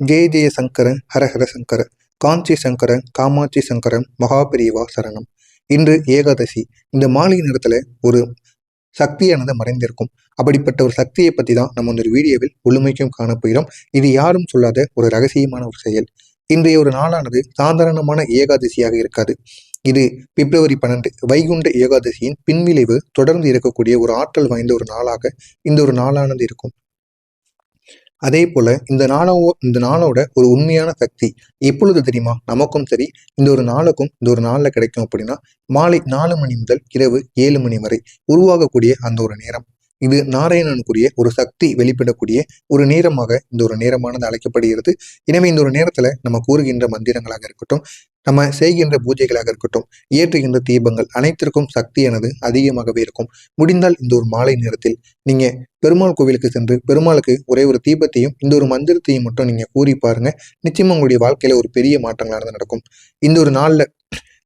ஜெய ஜெய சங்கரன் ஹரஹர சங்கர காஞ்சி சங்கரன் காமாட்சி சங்கரன் மகாபிரிவா சரணம். இன்று ஏகாதசி. இந்த மாலை நேரத்தில் ஒரு சக்தியானது மறைந்திருக்கும். அப்படிப்பட்ட ஒரு சக்தியை பற்றி தான் நம்ம இந்த வீடியோவில் முழுமைக்கும் காணப்போகிறோம் இது யாரும் சொல்லாத ஒரு ரகசியமான ஒரு செயல். இன்றைய ஒரு நாளானது சாதாரணமான ஏகாதசியாக இருக்காது. இது பிப்ரவரி பன்னெண்டு. வைகுண்ட ஏகாதசியின் பின்விளைவு தொடர்ந்து இருக்கக்கூடிய ஒரு ஆற்றல் வாய்ந்த ஒரு நாளாக இந்த ஒரு நாளானது இருக்கும். அதே போல இந்த நாளோ இந்த நாளோட ஒரு உண்மையான சக்தி எப்பொழுது தெரியுமா? நமக்கும் சரி. இந்த ஒரு நாளுக்கும் இந்த ஒரு நாளில் கிடைக்கும் அப்படின்னா மாலை நாலு மணி முதல் இரவு ஏழு மணி வரை உருவாகக்கூடிய அந்த ஒரு நேரம். இது நாராயணனுக்குரிய ஒரு சக்தி வெளிப்படக்கூடிய ஒரு நேரமாக இந்த ஒரு நேரமானது அழைக்கப்படுகிறது. எனவே இந்த ஒரு நேரத்துல நம்ம கூறுகின்ற மந்திரங்களாக இருக்கட்டும் நம்ம செய்கின்ற பூஜைகளாக இருக்கட்டும் ஏற்றுகின்ற தீபங்கள் அனைத்திற்கும் சக்தியானது அதிகமாகவே இருக்கும். முடிந்தால் இந்த ஒரு மாலை நேரத்தில் நீங்க பெருமாள் கோவிலுக்கு சென்று பெருமாளுக்கு ஒரே ஒரு தீபத்தையும் இந்த ஒரு மந்திரத்தையும் மட்டும் நீங்க கூறி பாருங்க. நிச்சயமா உங்களுடைய வாழ்க்கையில ஒரு பெரிய மாற்றங்களானது நடக்கும். இந்த ஒரு நாள்ல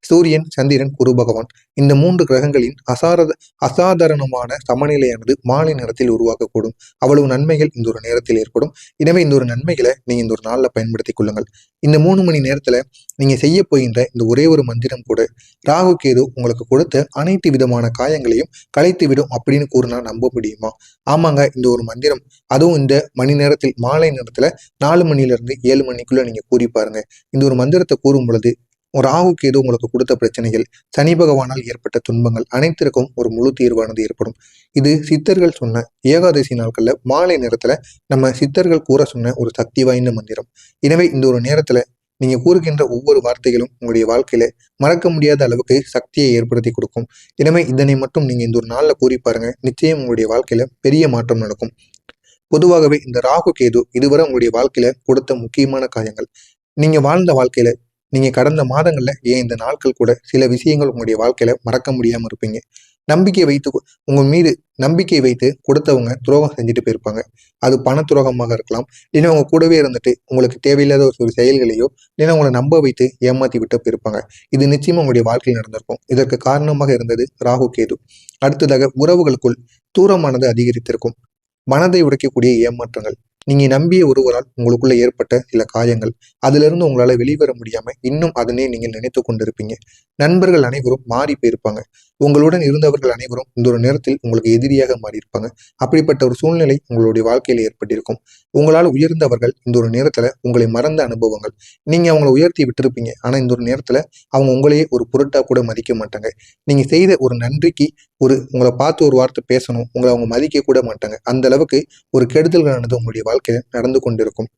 சூரியன் சந்திரன் குரு பகவான் இந்த மூன்று கிரகங்களின் அசாரத அசாதாரணமான சமநிலையானது மாலை நேரத்தில் உருவாக்கக்கூடும். அவ்வளவு நன்மைகள் இந்த ஒரு நேரத்தில் ஏற்படும். எனவே இந்த ஒரு நன்மைகளை நீங்க இந்த ஒரு நாளில் பயன்படுத்திக் கொள்ளுங்கள். இந்த மூணு மணி நேரத்துல நீங்க செய்ய போகின்ற இந்த ஒரே ஒரு மந்திரம் கூட ராகு கேது உங்களுக்கு கொடுத்த அனைத்து விதமான காயங்களையும் களைத்து விடும் அப்படின்னு கூறினா நம்ப முடியுமா? ஆமாங்க இந்த ஒரு மந்திரம். அதுவும் இந்த மணி நேரத்தில் மாலை நேரத்துல நாலு மணில இருந்து ஏழு மணிக்குள்ள நீங்க கூறி பாருங்க. இந்த ஒரு மந்திரத்தை கூறும் பொழுது ஒரு கேது உங்களுக்கு கொடுத்த பிரச்சனைகள் சனி பகவானால் ஏற்பட்ட துன்பங்கள் அனைத்திற்கும் ஒரு முழு தீர்வானது ஏற்படும். இது சித்தர்கள் சொன்ன ஏகாதசி நாட்களில் மாலை நேரத்தில் நம்ம சித்தர்கள் கூற சொன்ன ஒரு சக்தி வாய்ந்த மந்திரம். எனவே இந்த ஒரு நேரத்தில் நீங்க கூறுகின்ற ஒவ்வொரு வார்த்தைகளும் உங்களுடைய வாழ்க்கையில மறக்க முடியாத அளவுக்கு சக்தியை ஏற்படுத்தி கொடுக்கும். எனவே இதனை மட்டும் நீங்க இந்த ஒரு நாளில் கூறி பாருங்க. நிச்சயம் உங்களுடைய வாழ்க்கையில பெரிய மாற்றம் நடக்கும். பொதுவாகவே இந்த ராகு கேது இதுவரை உங்களுடைய வாழ்க்கையில கொடுத்த முக்கியமான காயங்கள். நீங்க வாழ்ந்த வாழ்க்கையில நீங்கள் கடந்த மாதங்களில் ஏன் இந்த நாட்கள் கூட சில விஷயங்கள் உங்களுடைய வாழ்க்கையில் மறக்க முடியாமல் இருப்பீங்க? நம்பிக்கை வைத்து உங்கள் மீது நம்பிக்கை வைத்து கொடுத்தவங்க துரோகம் செஞ்சுட்டு போயிருப்பாங்க. அது பண துரோகமாக இருக்கலாம். இல்லைன்னா உங்கள் கூடவே இருந்துட்டு உங்களுக்கு தேவையில்லாத ஒரு செயல்களையோ இல்லைன்னா உங்களை நம்ப வைத்து ஏமாற்றி விட்டு போயிருப்பாங்க. இது நிச்சயமாக உங்களுடைய வாழ்க்கையில் நடந்திருக்கும். இதற்கு காரணமாக இருந்தது ராகு கேது. அடுத்ததாக உறவுகளுக்குள் தூரமானது அதிகரித்திருக்கும். மனதை உடைக்கக்கூடிய ஏமாற்றங்கள். நீங்க நம்பிய ஒருவரால் உங்களுக்குள்ள ஏற்பட்ட சில காயங்கள் அதிலிருந்து உங்களால வெளிவர முடியாம இன்னும் அதனே நீங்கள் நினைத்து கொண்டிருப்பீங்க. நண்பர்கள் அனைவரும் மாறி போயிருப்பாங்க. உங்களுடன் இருந்தவர்கள் அனைவரும் இந்த ஒரு நேரத்தில் உங்களுக்கு எதிரியாக மாறியிருப்பாங்க அப்படிப்பட்ட ஒரு சூழ்நிலை உங்களுடைய வாழ்க்கையில ஏற்பட்டிருக்கும். உங்களால் உயர்ந்தவர்கள் இந்த ஒரு நேரத்துல உங்களை மறந்த அனுபவங்கள். நீங்க அவங்களை உயர்த்தி விட்டுருப்பீங்க. ஆனா இந்த ஒரு நேரத்துல அவங்க உங்களையே ஒரு பொருட்டா கூட மதிக்க மாட்டாங்க. நீங்க செய்த ஒரு நன்றிக்கு ஒரு உங்களை பார்த்து ஒரு வார்த்தை பேசணும் உங்களை அவங்க மதிக்க கூட மாட்டாங்க. அந்த அளவுக்கு ஒரு கெடுதல்களானது உங்களுடைய வாழ்க்கையில நடந்து கொண்டிருக்கும்.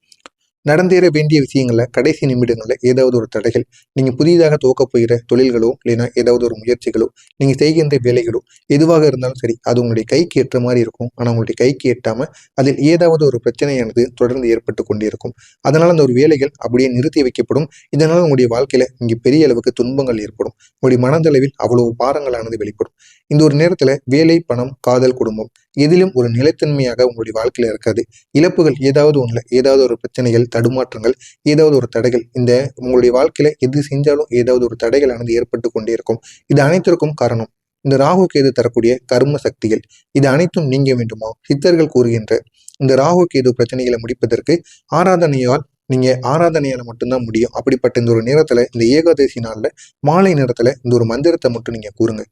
நடந்தேற வேண்டிய விஷயங்களில் கடைசி நிமிடங்களில் ஏதாவது ஒரு தடைகள் நீங்கள் புதிதாக துவக்க போகிற தொழில்களோ இல்லைன்னா ஏதாவது ஒரு முயற்சிகளோ நீங்க செய்கின்ற வேலைகளோ எதுவாக இருந்தாலும் சரி அது உங்களுடைய கைக்கு ஏற்ற மாதிரி இருக்கும். ஆனால் உங்களுடைய கைக்கு எட்டாமல் அதில் ஏதாவது ஒரு பிரச்சனையானது தொடர்ந்து ஏற்பட்டு கொண்டிருக்கும். அதனால் அந்த ஒரு வேலைகள் அப்படியே நிறுத்தி வைக்கப்படும். இதனால உங்களுடைய வாழ்க்கையில இங்கே பெரிய அளவுக்கு துன்பங்கள் ஏற்படும். உங்களுடைய மனதளவில் அவ்வளவு பாரங்களானது வெளிப்படும். இந்த ஒரு நேரத்துல வேலை பணம் காதல் குடும்பம் எதிலும் ஒரு நிலைத்தன்மையாக உங்களுடைய வாழ்க்கையில இருக்காது. இழப்புகள் ஏதாவது ஒன்றில் ஏதாவது ஒரு பிரச்சனைகள் தடுமாற்றங்கள் ஏதாவது ஒரு தடைகள் இந்த உங்களுடைய வாழ்க்கையில எது செஞ்சாலும் ஏதாவது ஒரு தடைகளானது ஏற்பட்டு கொண்டே இருக்கும். இது அனைத்திற்கும் காரணம். இந்த ராகு கேது தரக்கூடிய கர்ம சக்திகள். இது அனைத்தும் நீங்க வேண்டுமா? சித்தர்கள் கூறுகின்ற இந்த ராகு கேது பிரச்சனைகளை முடிப்பதற்கு ஆராதனையால் நீங்க ஆராதனையால மட்டும்தான் முடியும். அப்படிப்பட்ட இந்த ஒரு நேரத்துல இந்த ஏகாதசி நாள்ல மாலை நேரத்துல இந்த ஒரு மந்திரத்தை மட்டும் நீங்க கூறுங்க.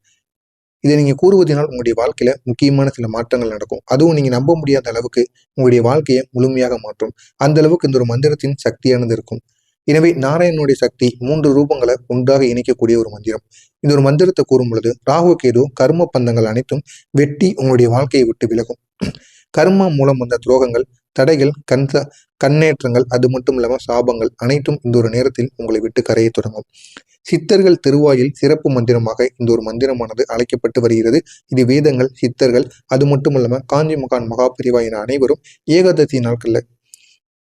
இதை நீங்க கூறுவதனால் உங்களுடைய வாழ்க்கையில முக்கியமான சில மாற்றங்கள் நடக்கும். அதுவும் நீங்க நம்ப முடியாத அளவுக்கு உங்களுடைய வாழ்க்கையை முழுமையாக மாற்றும். அந்த அளவுக்கு இந்த ஒரு மந்திரத்தின் சக்தியானது இருக்கும். எனவே நாராயணனுடைய சக்தி மூன்று ரூபங்களை ஒன்றாக இணைக்கக்கூடிய ஒரு மந்திரம். இந்த ஒரு மந்திரத்தை கூறும் பொழுது ராகு கேது கர்ம பந்தங்கள் அனைத்தும் வெட்டி உங்களுடைய வாழ்க்கையை விட்டு விலகும். கர்மா மூலம் வந்த துரோகங்கள் தடைகள் கண் கண்ணேற்றங்கள் அது மட்டும் இல்லாமல் சாபங்கள் அனைத்தும் இந்த ஒரு நேரத்தில் உங்களை விட்டு கரையை தொடங்கும். சித்தர்கள் திருவாயில் சிறப்பு மந்திரமாக இந்த ஒரு மந்திரமானது அழைக்கப்பட்டு வருகிறது. இது வேதங்கள் சித்தர்கள் அது மட்டும் இல்லாமல் காஞ்சி மகான் மகாபிரிவா என அனைவரும் ஏகாதசி நாட்கள்ல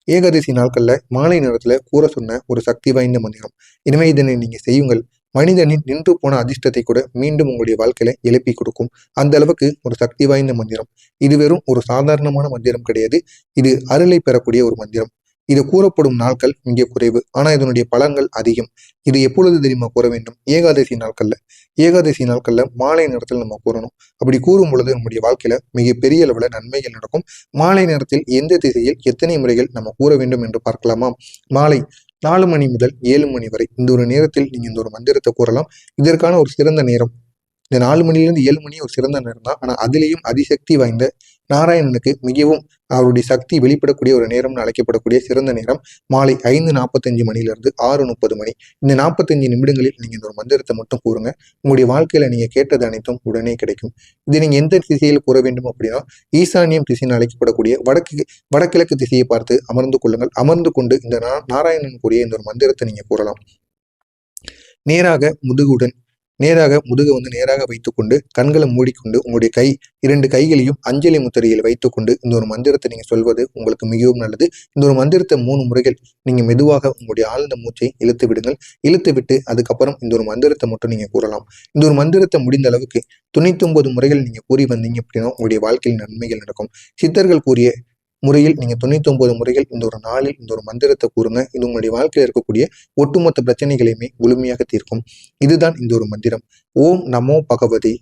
ஏகாதசி நாட்கள்ல மாலை நேரத்துல கூற சொன்ன ஒரு சக்தி வாய்ந்த மந்திரம். இனிமே இதனை நீங்க செய்யுங்கள். மனிதனின் நின்று போன அதிர்ஷ்டத்தை கூட மீண்டும் உங்களுடைய வாழ்க்கையில எழுப்பி கொடுக்கும். அந்த அளவுக்கு ஒரு சக்தி வாய்ந்த மந்திரம். இது வெறும் ஒரு சாதாரணமான மந்திரம் கிடையாது. இது அருளை பெறக்கூடிய ஒரு மந்திரம். இது கூறப்படும் நாட்கள் மிக குறைவு. ஆனா இதனுடைய பலன்கள் அதிகம். இது எப்பொழுது தெரியுமா கூற வேண்டும்? ஏகாதசி நாட்கள்ல. ஏகாதசி நாட்கள்ல மாலை நேரத்தில் நம்ம கூறணும். அப்படி கூறும் பொழுது நம்முடைய வாழ்க்கையில மிக பெரிய அளவுல நன்மைகள் நடக்கும். மாலை நேரத்தில் எந்த திசையில் எத்தனை முறைகள் நம்ம கூற வேண்டும் என்று பார்க்கலாமா? மாலை நாலு மணி முதல் ஏழு மணி வரை. இந்த ஒரு நேரத்தில் நீங்க இந்த ஒரு மந்திரத்தை கூறலாம். இதற்கான ஒரு சிறந்த நேரம். இந்த நாலு மணிலேருந்து ஏழு மணி ஒரு சிறந்த நேரம் தான். ஆனால் அதுலேயும் அதிசக்தி வாய்ந்த நாராயணனுக்கு மிகவும் அவருடைய சக்தி வெளிப்படக்கூடிய ஒரு நேரம்னு அழைக்கப்படக்கூடிய சிறந்த நேரம் மாலை ஐந்து நாற்பத்தஞ்சு மணிலிருந்து ஆறு முப்பது மணி. இந்த நாற்பத்தஞ்சு நிமிடங்களில் நீங்கள் இந்த ஒரு மந்திரத்தை மட்டும் கூறுங்க. உங்களுடைய வாழ்க்கையில் நீங்கள் கேட்டது அனைத்தும் உடனே கிடைக்கும். இது நீங்கள் எந்த திசையில் கூற வேண்டும் அப்படின்னா ஈசானியம் திசைன்னு அழைக்கப்படக்கூடிய வடக்கு வடகிழக்கு திசையை பார்த்து அமர்ந்து கொள்ளுங்கள். அமர்ந்து கொண்டு இந்த நாராயணன் கூறிய இந்த ஒரு மந்திரத்தை நீங்கள் கூறலாம். நேராக முதுகுடன் நேராக முதுகை வந்து நேராக வைத்துக்கொண்டு கண்களை மூடிக்கொண்டு உங்களுடைய கை இரண்டு கைகளையும் அஞ்சலி முத்திரையில் வைத்துக்கொண்டு இந்த ஒரு மந்திரத்தை நீங்கள் சொல்வது உங்களுக்கு மிகவும் நல்லது. இந்த ஒரு மந்திரத்தை மூணு முறைகள் நீங்கள் மெதுவாக உங்களுடைய ஆழ்ந்த மூச்சை இழுத்து விடுங்கள். இழுத்து விட்டு அதுக்கப்புறம் இந்த ஒரு மந்திரத்தை மட்டும் நீங்கள் கூறலாம். இந்த ஒரு மந்திரத்தை முடிந்த அளவுக்கு தொண்ணூத்தி ஒன்பது முறைகள் நீங்கள் கூறி வந்தீங்க அப்படின்னா உங்களுடைய வாழ்க்கையில் நன்மைகள் நடக்கும். சித்தர்கள் கூறிய முறையில் நீங்கள் தொண்ணூற்றி ஒன்பது முறைகள் இந்த ஒரு நாளில் இந்த ஒரு மந்திரத்தை கூறுங்க. இது உங்களுடைய வாழ்க்கையில் இருக்கக்கூடிய ஒட்டுமொத்த பிரச்சனைகளையுமே முழுமையாக தீர்க்கும். இதுதான் இந்த ஒரு மந்திரம். ஓம் நமோ பகவதி.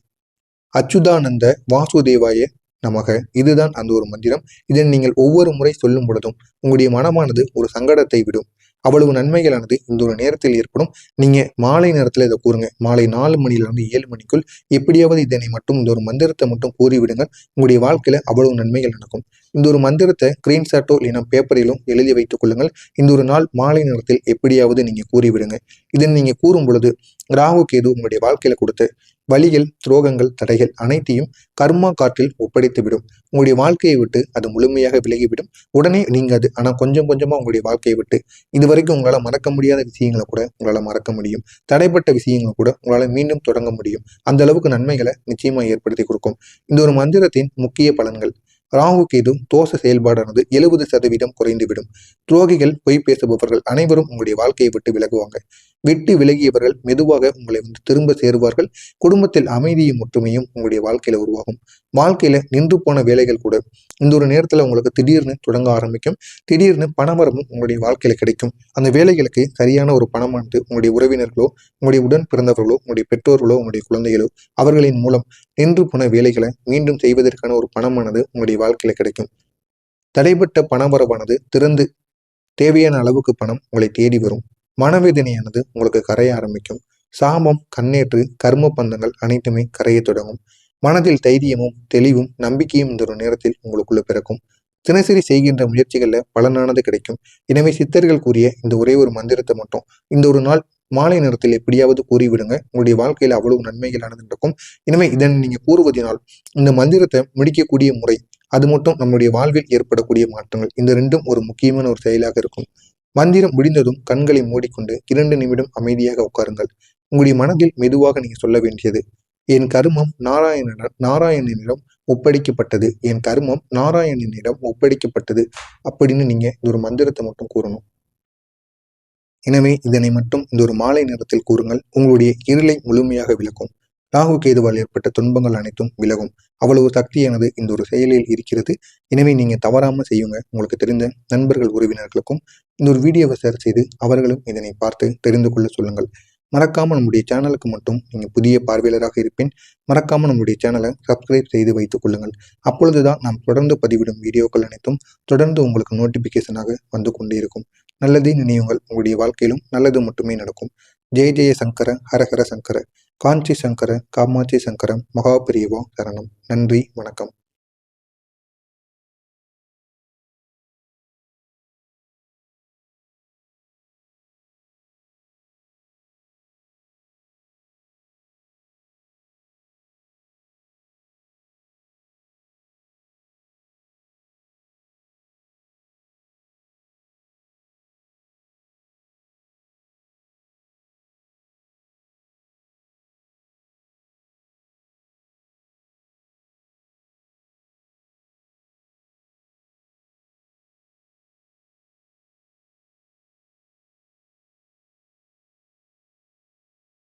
அச்சுதானந்த வாசுதேவாய நமக. இதுதான் அந்த ஒரு மந்திரம். இதை நீங்கள் ஒவ்வொரு முறை சொல்லும் பொழுதும் உங்களுடைய மனமானது ஒரு சங்கடத்தை விடும். அவ்வளவு நன்மைகளானது இந்த ஒரு நேரத்தில் ஏற்படும். நீங்க மாலை நேரத்தில் இதை கூறுங்க. மாலை நாலு மணியிலிருந்து ஏழு மணிக்குள் எப்படியாவது இதனை மட்டும் இந்த ஒரு மந்திரத்தை மட்டும் கூறிவிடுங்கள். உங்களுடைய வாழ்க்கையில அவ்வளவு நன்மைகள் நடக்கும். இந்த ஒரு மந்திரத்தை கிரீன் சாட்டோ இல்லைனா பேப்பரிலும் எழுதி வைத்துக் கொள்ளுங்கள். இந்த ஒரு நாள் மாலை நேரத்தில் எப்படியாவது நீங்கள் கூறிவிடுங்க. இதனை நீங்கள் கூறும் பொழுது ராகு கேது உங்களுடைய வாழ்க்கையில கொடுத்து வழிகள் துரோகங்கள் தடைகள் அனைத்தையும் கர்மா காற்றில் ஒப்படைத்து விடும். உங்களுடைய வாழ்க்கையை விட்டு அது முழுமையாக விலகிவிடும். உடனே நீங்கள் அது ஆனால் கொஞ்சம் கொஞ்சமாக உங்களுடைய வாழ்க்கையை விட்டு இது வரைக்கும் உங்களால் மறக்க முடியாத விஷயங்களை கூட உங்களால் மறக்க முடியும். தடைப்பட்ட விஷயங்களை கூட உங்களால் மீண்டும் தொடங்க முடியும். அந்த அளவுக்கு நன்மைகளை நிச்சயமாக ஏற்படுத்தி கொடுக்கும். இந்த ஒரு மந்திரத்தின் முக்கிய பலன்கள் ராகு கேது தோஷ செயல்பாடானது எழுபது சதவீதம் குறைந்துவிடும். துரோகிகள் பொய் பேசுபவர்கள் அனைவரும் உங்களுடைய வாழ்க்கையை விட்டு விலகுவாங்க. விட்டு விலகியவர்கள் மெதுவாக உங்களை வந்து திரும்ப சேருவார்கள். குடும்பத்தில் அமைதியும் ஒற்றுமையும் உங்களுடைய வாழ்க்கையில உருவாகும். வாழ்க்கையில நின்று போன வேலைகள் கூட இந்த ஒரு நேரத்துல உங்களுக்கு திடீர்னு தொடங்க ஆரம்பிக்கும். திடீர்னு பணமரமும் உங்களுடைய வாழ்க்கையில கிடைக்கும். அந்த வேலைகளுக்கு சரியான ஒரு பணமானது உங்களுடைய உறவினர்களோ உங்களுடைய உடன் பிறந்தவர்களோ உங்களுடைய பெற்றோர்களோ உங்களுடைய குழந்தைகளோ அவர்களின் மூலம் நின்று போன வேலைகளை மீண்டும் செய்வதற்கான ஒரு பணமானது உங்களுடைய வாழ்க்கையில கிடைக்கும். தடைப்பட்ட பணவரவானது திறந்து தேவையான அளவுக்கு பணம் உங்களை தேடி வரும். மனவேதனையானது உங்களுக்கு கரைய ஆரம்பிக்கும். சாபம் கண்ணேற்று கர்ம பந்தங்கள் அனைத்துமே கரைய தொடங்கும். மனதில் தைரியமும் தெளிவும் நம்பிக்கையும் இந்த ஒரு நேரத்தில் உங்களுக்குள்ள பிறக்கும். தினசரி செய்கின்ற முயற்சிகளில் பலனானது கிடைக்கும். எனவே சித்தர்கள் கூறிய இந்த ஒரே ஒரு மந்திரத்தை மட்டும் இந்த ஒரு நாள் மாலை நேரத்தில் எப்படியாவது கூறிவிடுங்க. உங்களுடைய வாழ்க்கையில அவ்வளவு நன்மைகளானது நடக்கும் எனவே இதன் நீங்க கூறுவதனால் இந்த மந்திரத்தை முடிக்கக்கூடிய முறை அது மட்டும் நம்முடைய வாழ்வில் ஏற்படக்கூடிய மாற்றங்கள். இந்த ரெண்டும் ஒரு முக்கியமான ஒரு செயலாக இருக்கும். மந்திரம் முடிந்ததும் கண்களை மூடிக்கொண்டு இரண்டு நிமிடம் அமைதியாக உட்காருங்கள். உங்களுடைய மனதில் மெதுவாக நீங்க சொல்ல வேண்டியது என் கருமம் நாராயண நாராயணனிடம் ஒப்படைக்கப்பட்டது. என் கருமம் நாராயணனிடம் ஒப்படைக்கப்பட்டது. அப்படின்னு நீங்க இந்த ஒரு மந்திரத்தை மட்டும் கூறணும். எனவே இதனை மட்டும் இந்த ஒரு மாலை நேரத்தில் கூறுங்கள். உங்களுடைய இருளை முழுமையாக விளக்கும். ராகு கேதுவால் ஏற்பட்ட துன்பங்கள் அனைத்தும் விலகும். அவ்வளவு சக்தியானது இந்த ஒரு செயலில் இருக்கிறது. எனவே நீங்க தவறாம செய்யுங்க. உங்களுக்கு தெரிந்த நண்பர்கள் உறவினர்களுக்கும் இந்த ஒரு வீடியோவை ஷேர் செய்து அவர்களும் இதனை பார்த்து தெரிந்து கொள்ள சொல்லுங்கள். மறக்காமல் நம்முடைய சேனலுக்கு மட்டும் நீங்கள் புதிய பார்வையாளராக இருப்பேன். மறக்காமல் நம்முடைய சேனலை சப்ஸ்கிரைப் செய்து வைத்துக் கொள்ளுங்கள். அப்பொழுதுதான் நாம் தொடர்ந்து பதிவிடும் வீடியோக்கள் அனைத்தும் தொடர்ந்து உங்களுக்கு நோட்டிபிகேஷனாக வந்து கொண்டே இருக்கும். நல்லதே நினைவுங்கள் உங்களுடைய வாழ்க்கையிலும் நல்லது மட்டுமே நடக்கும். ஜெய ஜெய சங்கர ஹரஹர சங்கர. காஞ்சி சங்கர காமாட்சி சங்கரம் மகாபிரியவா சரணம். நன்றி வணக்கம்.